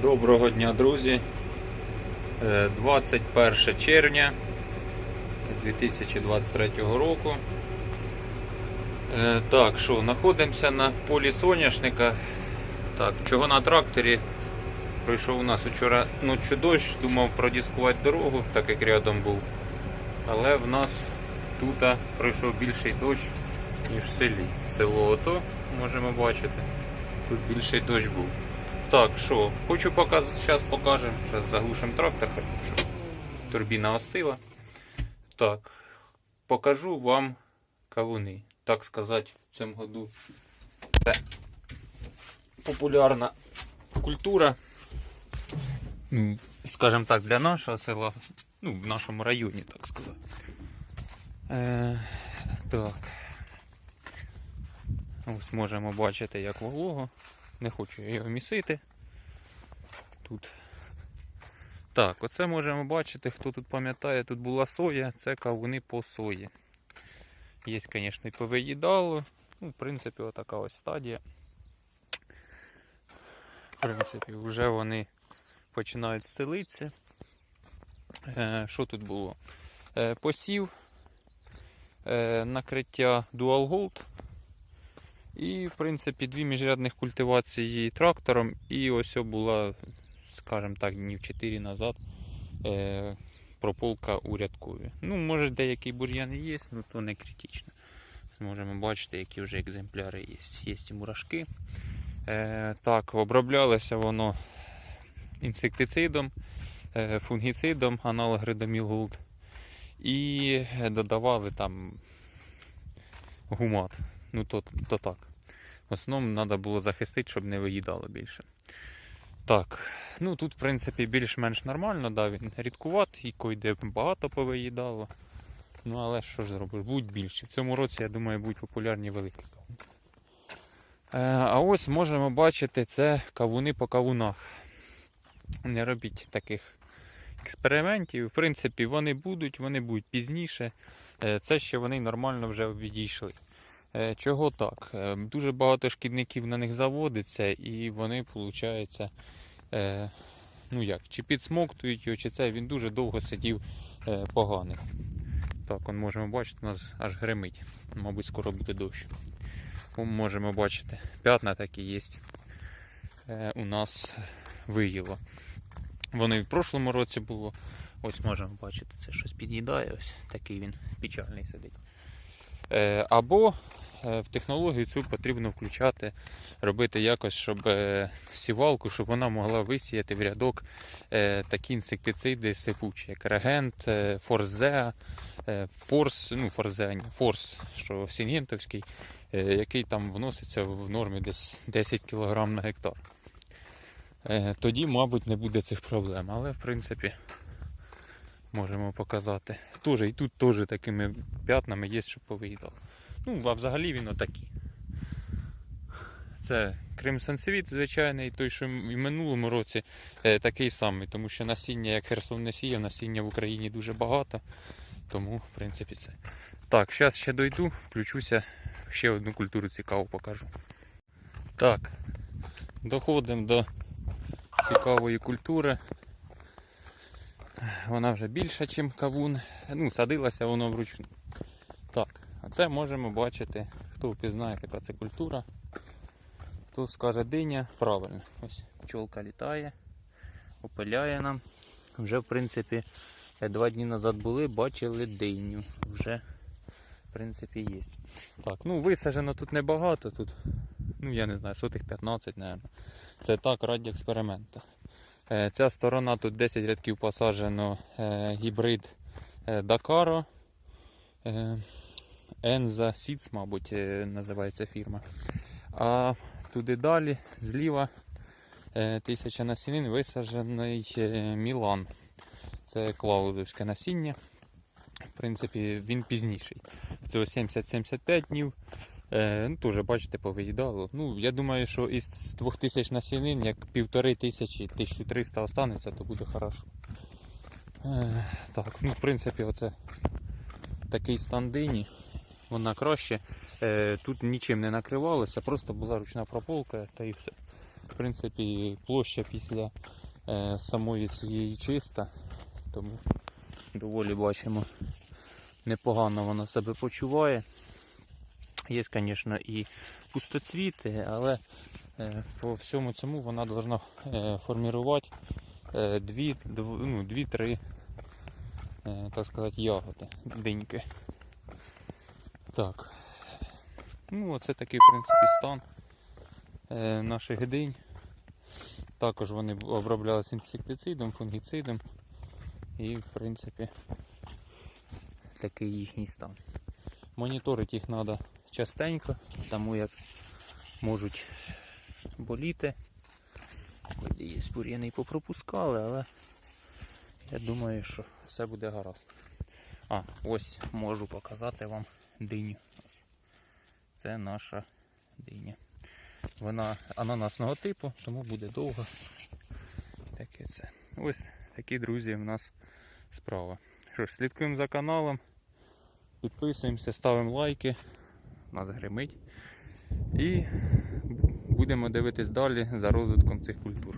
Доброго дня, друзі. Е, 21 червня 2023 року. Е, Так, що, знаходимося на полі соняшника. Так, чого на тракторі? Прийшов у нас вчора ночі дощ, думав продіскувати дорогу, так як рядом був. Але в нас тут пройшов більший дощ, ніж в селі. Село ото можемо бачити. Тут більший дощ був. Так, що, хочу показати, зараз покажемо. Зараз заглушимо трактор, щоб турбіна остила. Так, покажу вам кавуни. Так сказати, в цьому году це популярна культура. Ну, скажімо так, для нашого села. Ну, в нашому районі, так сказати. Е, так. Ось можемо бачити, як волого. Не хочу я його місити. Тут. Так, оце можемо бачити, хто тут пам'ятає, тут була соя, це кавуни по сої. Є, звісно, і повиїдало. Ну, в принципі, отака ось стадія. В принципі, вже вони починають стелитися. Е, що тут було? Е, посів, е, накриття Dual Gold. І, в принципі, дві міжрядних культивації трактором. І ось була, скажімо так, днів 4 назад е, прополка у рядкові. Ну, може, деякий бур'ян і є, але то не критично. Зможемо бачити, які вже екземпляри є. Є і мурашки. Е, так, оброблялося воно інсектицидом, е, фунгіцидом, аналог Редоміл Gold. І додавали там гумат. Ну, то, то так. В основному треба було захистити, щоб не виїдало більше. Так, ну тут, в принципі, більш-менш нормально, да, він рідкуватий, койде багато повиїдало. Ну, але що ж зробиш, будуть більше. В цьому році, я думаю, будуть популярні великі кавуни. Е, а ось можемо бачити, це кавуни по кавунах. Не робіть таких експериментів. В принципі, вони будуть, вони будуть пізніше. Е, Це ще вони нормально вже відійшли. Е, Чого так? Е, Дуже багато шкідників на них заводиться, і вони, виходить, е, ну як, чи підсмоктують його, чи це він дуже довго сидів поганий. Так, он можемо бачити, у нас аж гримить. Мабуть, скоро буде дощ. О, Можемо бачити, п'ятна такі є. У нас виїло. І в прошлому році було. Ось можемо бачити, це щось під'їдає, ось такий він печальний сидить. Е, Або е, в технологію цю потрібно включати, робити якось, щоб е, сівалку, щоб вона могла висіяти в рядок такі інсектициди сипучі, як регент, форзеа, форс, ну форзеа, форс, що сінгентовський, який там вноситься в нормі десь 10 кг на гектар. Тоді, мабуть, не буде цих проблем, але в принципі можемо показати. Тоже, і тут теж такими п'ятнами є, що повиїдало. Ну, а взагалі він отакий. Це Crimson Світ, звичайний, той, що і в минулому році е, такий самий, тому що насіння, як Херсон не сіяв, насіння в Україні дуже багато. Тому, в принципі, це. Так, зараз ще дойду, включуся, ще одну культуру цікаву покажу. Так, доходимо до цікавої культури. Вона вже більша, ніж кавун. Ну, садилася воно вручну. Так, а це можемо бачити, хто впізнає, яка це культура. Хто скаже диня, правильно. Ось пчолка літає, опиляє нам. Вже, в принципі, два дні назад були, бачили диню. Вже, в принципі, є. Так, ну висаджено тут небагато, тут, ну я не знаю, сотих 15, мабуть. Це так, раді експерименту. Е, Ця сторона тут 10 рядків посаджено е, гібрид е, Дакаро. Enza Seeds, мабуть, називається фірма. А туди далі, зліва, тисяча насінин висаджений Мілан. Це клаудовське насіння. В принципі, він пізніший. Цього 70-75 днів. Е, ну, теж, бачите, повиїдало. Ну, я думаю, що із 2000 насінин, як півтори тисячі, 1300 останеться, то буде хорошо. Е, так, ну, в принципі, оце такий стан дині. Вона краще. Е, тут нічим не накривалося, просто була ручна прополка та і все. В принципі, площа після е, самої цієї чиста, тому доволі бачимо, непогано вона себе почуває. Є, звісно, і пустоцвіти, але е, по всьому цьому вона повинна формувати е, дві, дв- ну, дві-три, е, так сказати, ягоди, диньки. Так. Ну, оце такий, в принципі, стан е, наших динь. Також вони оброблялися інсектицидом, фунгіцидом. І, в принципі, такий їхній стан. Моніторити їх треба частенько, тому як можуть боліти. Є бур'яни попропускали, але я думаю, що все буде гаразд. А, ось можу показати вам диню. Це наша диня. Вона ананасного типу, тому буде довго. Таке це. Ось такі друзі в нас справа. Що ж, слідкуємо за каналом, підписуємося, ставимо лайки. Нас гримить. І будемо дивитись далі за розвитком цих культур.